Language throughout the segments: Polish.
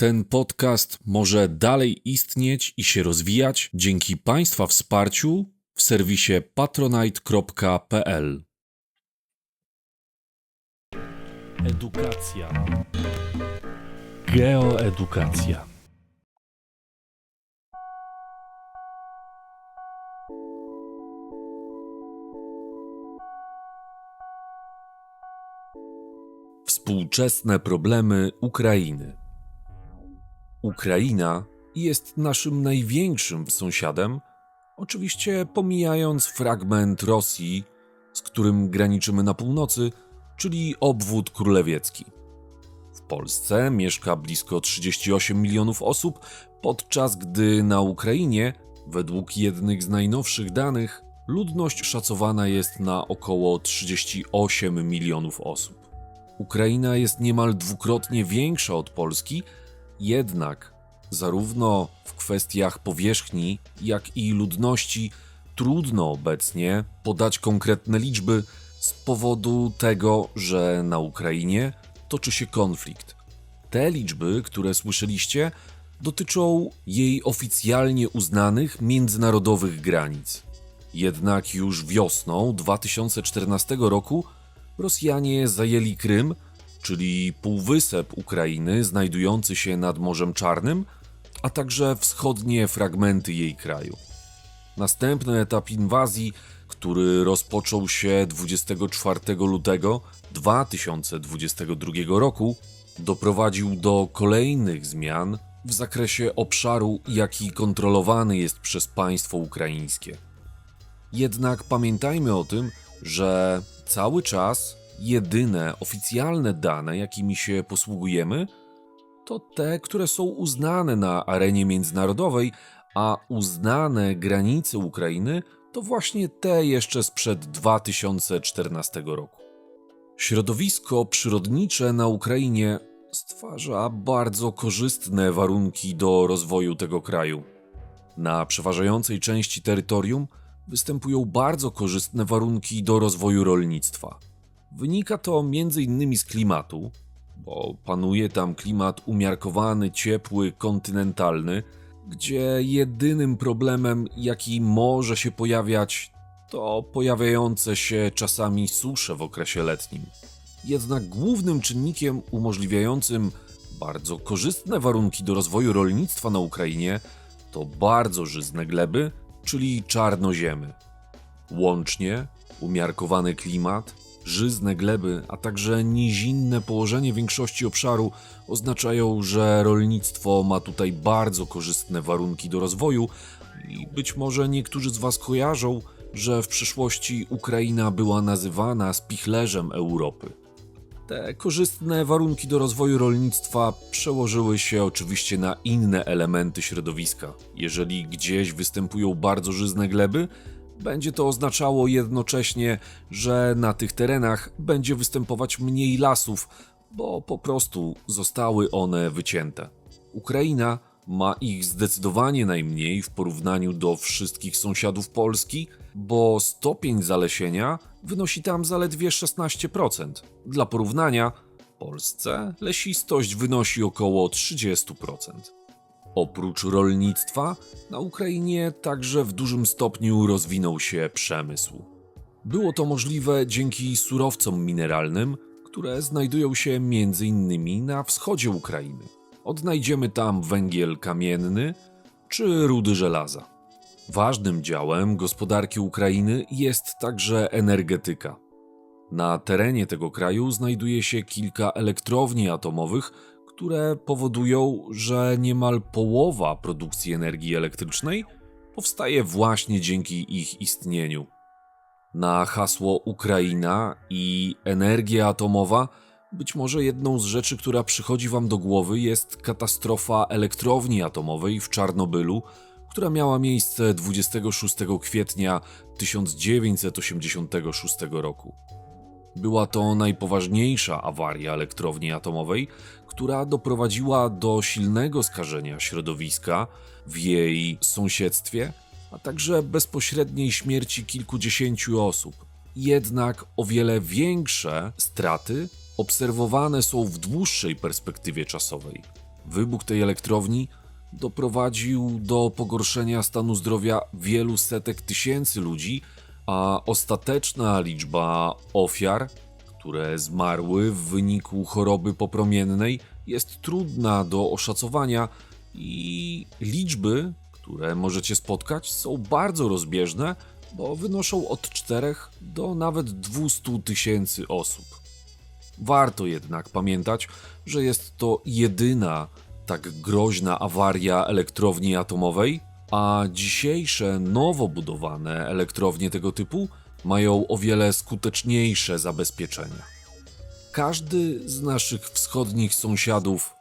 Ten podcast może dalej istnieć i się rozwijać dzięki Państwa wsparciu w serwisie patronite.pl. Edukacja. Geoedukacja. Współczesne problemy Ukrainy. Ukraina jest naszym największym sąsiadem, oczywiście pomijając fragment Rosji, z którym graniczymy na północy, czyli obwód królewiecki. W Polsce mieszka blisko 38 milionów osób, podczas gdy na Ukrainie, według jednych z najnowszych danych, ludność szacowana jest na około 38 milionów osób. Ukraina jest niemal dwukrotnie większa od Polski, jednak zarówno w kwestiach powierzchni, jak i ludności trudno obecnie podać konkretne liczby z powodu tego, że na Ukrainie toczy się konflikt. Te liczby, które słyszeliście, dotyczą jej oficjalnie uznanych międzynarodowych granic. Jednak już wiosną 2014 roku Rosjanie zajęli Krym, czyli półwysep Ukrainy znajdujący się nad Morzem Czarnym, a także wschodnie fragmenty jej kraju. Następny etap inwazji, który rozpoczął się 24 lutego 2022 roku, doprowadził do kolejnych zmian w zakresie obszaru, jaki kontrolowany jest przez państwo ukraińskie. Jednak pamiętajmy o tym, że cały czas jedyne oficjalne dane, jakimi się posługujemy, to te, które są uznane na arenie międzynarodowej, a uznane granice Ukrainy to właśnie te jeszcze sprzed 2014 roku. Środowisko przyrodnicze na Ukrainie stwarza bardzo korzystne warunki do rozwoju tego kraju. Na przeważającej części terytorium występują bardzo korzystne warunki do rozwoju rolnictwa. Wynika to m.in. z klimatu, bo panuje tam klimat umiarkowany, ciepły, kontynentalny, gdzie jedynym problemem, jaki może się pojawiać, to pojawiające się czasami susze w okresie letnim. Jednak głównym czynnikiem umożliwiającym bardzo korzystne warunki do rozwoju rolnictwa na Ukrainie to bardzo żyzne gleby, czyli czarnoziemy. Łącznie umiarkowany klimat, żyzne gleby, a także nizinne położenie większości obszaru oznaczają, że rolnictwo ma tutaj bardzo korzystne warunki do rozwoju i być może niektórzy z Was kojarzą, że w przyszłości Ukraina była nazywana spichlerzem Europy. Te korzystne warunki do rozwoju rolnictwa przełożyły się oczywiście na inne elementy środowiska. Jeżeli gdzieś występują bardzo żyzne gleby, będzie to oznaczało jednocześnie, że na tych terenach będzie występować mniej lasów, bo po prostu zostały one wycięte. Ukraina ma ich zdecydowanie najmniej w porównaniu do wszystkich sąsiadów Polski, bo stopień zalesienia wynosi tam zaledwie 16%. Dla porównania, Polsce lesistość wynosi około 30%. Oprócz rolnictwa, na Ukrainie także w dużym stopniu rozwinął się przemysł. Było to możliwe dzięki surowcom mineralnym, które znajdują się m.in. na wschodzie Ukrainy. Odnajdziemy tam węgiel kamienny czy rudy żelaza. Ważnym działem gospodarki Ukrainy jest także energetyka. Na terenie tego kraju znajduje się kilka elektrowni atomowych, które powodują, że niemal połowa produkcji energii elektrycznej powstaje właśnie dzięki ich istnieniu. Na hasło Ukraina i energia atomowa, być może jedną z rzeczy, która przychodzi Wam do głowy, jest katastrofa elektrowni atomowej w Czarnobylu, która miała miejsce 26 kwietnia 1986 roku. Była to najpoważniejsza awaria elektrowni atomowej, która doprowadziła do silnego skażenia środowiska w jej sąsiedztwie, a także bezpośredniej śmierci kilkudziesięciu osób. Jednak o wiele większe straty obserwowane są w dłuższej perspektywie czasowej. Wybuch tej elektrowni doprowadził do pogorszenia stanu zdrowia wielu setek tysięcy ludzi, a ostateczna liczba ofiar, które zmarły w wyniku choroby popromiennej, jest trudna do oszacowania i liczby, które możecie spotkać, są bardzo rozbieżne, bo wynoszą od 4 do nawet 200 tysięcy osób. Warto jednak pamiętać, że jest to jedyna tak groźna awaria elektrowni atomowej, a dzisiejsze nowo budowane elektrownie tego typu mają o wiele skuteczniejsze zabezpieczenia. Każdy z naszych wschodnich sąsiadów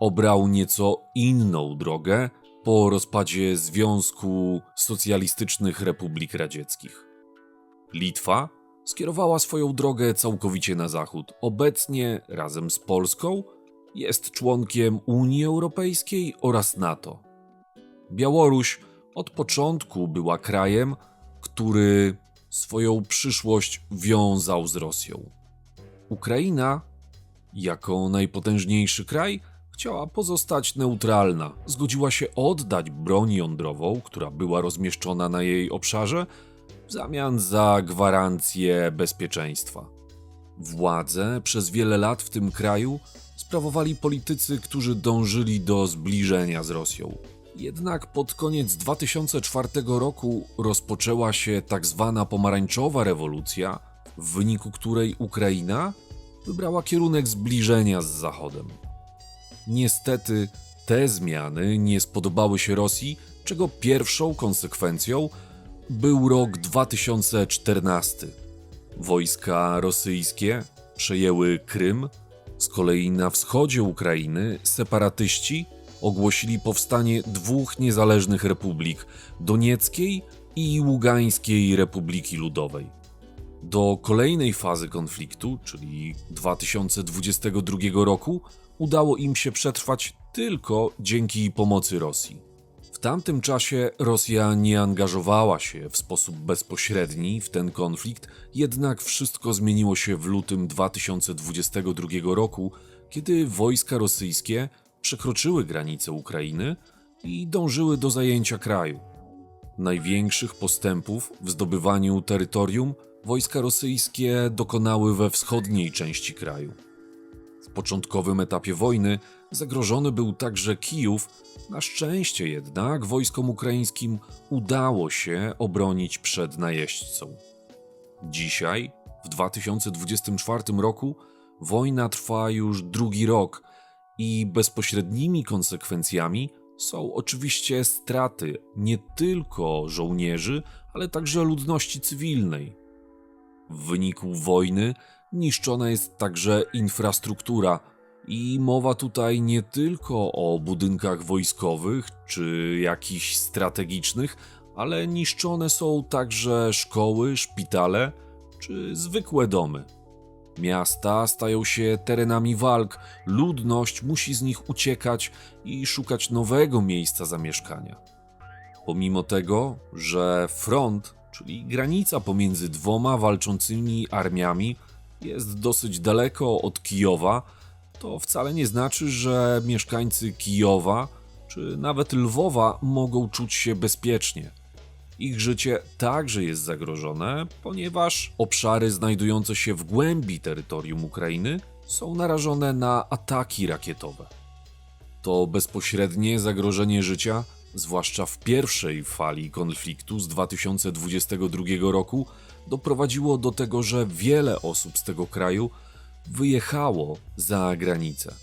obrał nieco inną drogę po rozpadzie Związku Socjalistycznych Republik Radzieckich. Litwa skierowała swoją drogę całkowicie na zachód. Obecnie razem z Polską jest członkiem Unii Europejskiej oraz NATO. Białoruś od początku była krajem, który swoją przyszłość wiązał z Rosją. Ukraina, jako najpotężniejszy kraj, chciała pozostać neutralna. Zgodziła się oddać broń jądrową, która była rozmieszczona na jej obszarze, w zamian za gwarancję bezpieczeństwa. Władzę przez wiele lat w tym kraju sprawowali politycy, którzy dążyli do zbliżenia z Rosją. Jednak pod koniec 2004 roku rozpoczęła się tak zwana pomarańczowa rewolucja, w wyniku której Ukraina wybrała kierunek zbliżenia z Zachodem. Niestety te zmiany nie spodobały się Rosji, czego pierwszą konsekwencją był rok 2014. Wojska rosyjskie przejęły Krym, z kolei na wschodzie Ukrainy separatyści ogłosili powstanie dwóch niezależnych republik Donieckiej i Ługańskiej Republiki Ludowej. Do kolejnej fazy konfliktu, czyli 2022 roku, udało im się przetrwać tylko dzięki pomocy Rosji. W tamtym czasie Rosja nie angażowała się w sposób bezpośredni w ten konflikt, jednak wszystko zmieniło się w lutym 2022 roku, kiedy wojska rosyjskie przekroczyły granice Ukrainy i dążyły do zajęcia kraju. Największych postępów w zdobywaniu terytorium wojska rosyjskie dokonały we wschodniej części kraju. W początkowym etapie wojny zagrożony był także Kijów, na szczęście jednak wojskom ukraińskim udało się obronić przed najeźdźcą. Dzisiaj, w 2024 roku, wojna trwa już drugi rok i bezpośrednimi konsekwencjami są oczywiście straty nie tylko żołnierzy, ale także ludności cywilnej. W wyniku wojny niszczona jest także infrastruktura, i mowa tutaj nie tylko o budynkach wojskowych czy jakichś strategicznych, ale niszczone są także szkoły, szpitale czy zwykłe domy. Miasta stają się terenami walk, ludność musi z nich uciekać i szukać nowego miejsca zamieszkania. Pomimo tego, że front, czyli granica pomiędzy dwoma walczącymi armiami, jest dosyć daleko od Kijowa, to wcale nie znaczy, że mieszkańcy Kijowa czy nawet Lwowa mogą czuć się bezpiecznie. Ich życie także jest zagrożone, ponieważ obszary znajdujące się w głębi terytorium Ukrainy są narażone na ataki rakietowe. To bezpośrednie zagrożenie życia, zwłaszcza w pierwszej fali konfliktu z 2022 roku, doprowadziło do tego, że wiele osób z tego kraju wyjechało za granicę.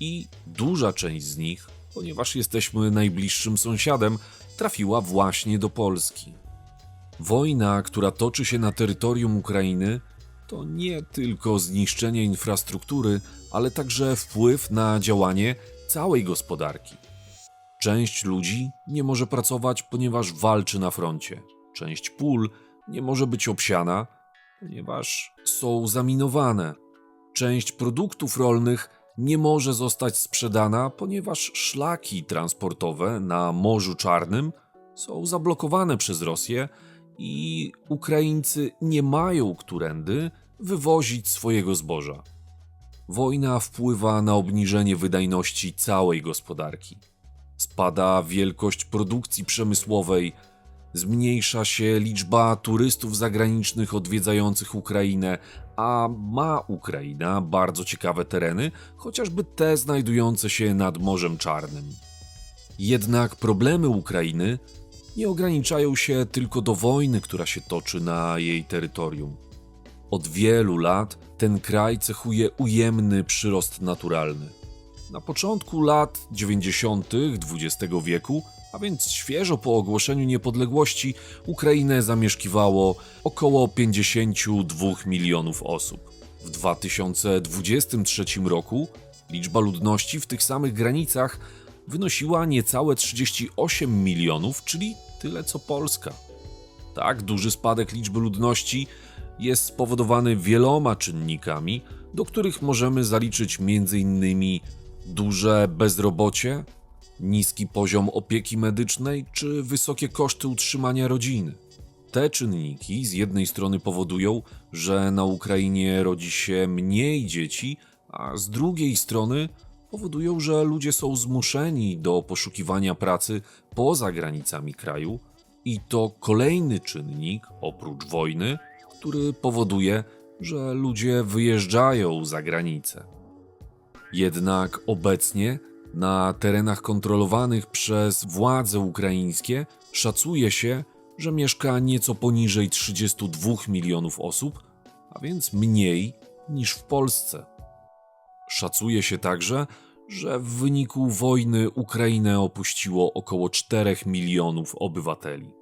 I duża część z nich, ponieważ jesteśmy najbliższym sąsiadem, trafiła właśnie do Polski. Wojna, która toczy się na terytorium Ukrainy, to nie tylko zniszczenie infrastruktury, ale także wpływ na działanie całej gospodarki. Część ludzi nie może pracować, ponieważ walczy na froncie. Część pól nie może być obsiana, ponieważ są zaminowane. Część produktów rolnych nie może zostać sprzedana, ponieważ szlaki transportowe na Morzu Czarnym są zablokowane przez Rosję i Ukraińcy nie mają którędy wywozić swojego zboża. wojna wpływa na obniżenie wydajności całej gospodarki. Spada wielkość produkcji przemysłowej, zmniejsza się liczba turystów zagranicznych odwiedzających Ukrainę, a ma Ukraina bardzo ciekawe tereny, chociażby te znajdujące się nad Morzem Czarnym. Jednak problemy Ukrainy nie ograniczają się tylko do wojny, która się toczy na jej terytorium. Od wielu lat ten kraj cechuje ujemny przyrost naturalny. Na początku lat 90. XX wieku, a więc świeżo po ogłoszeniu niepodległości, Ukrainę zamieszkiwało około 52 milionów osób. W 2023 roku liczba ludności w tych samych granicach wynosiła niecałe 38 milionów, czyli tyle co Polska. Tak duży spadek liczby ludności jest spowodowany wieloma czynnikami, do których możemy zaliczyć m.in. duże bezrobocie, niski poziom opieki medycznej czy wysokie koszty utrzymania rodziny. Te czynniki z jednej strony powodują, że na Ukrainie rodzi się mniej dzieci, a z drugiej strony powodują, że ludzie są zmuszeni do poszukiwania pracy poza granicami kraju, i to kolejny czynnik oprócz wojny, który powoduje, że ludzie wyjeżdżają za granicę. Jednak obecnie na terenach kontrolowanych przez władze ukraińskie szacuje się, że mieszka nieco poniżej 32 milionów osób, a więc mniej niż w Polsce. Szacuje się także, że w wyniku wojny Ukrainę opuściło około 4 milionów obywateli.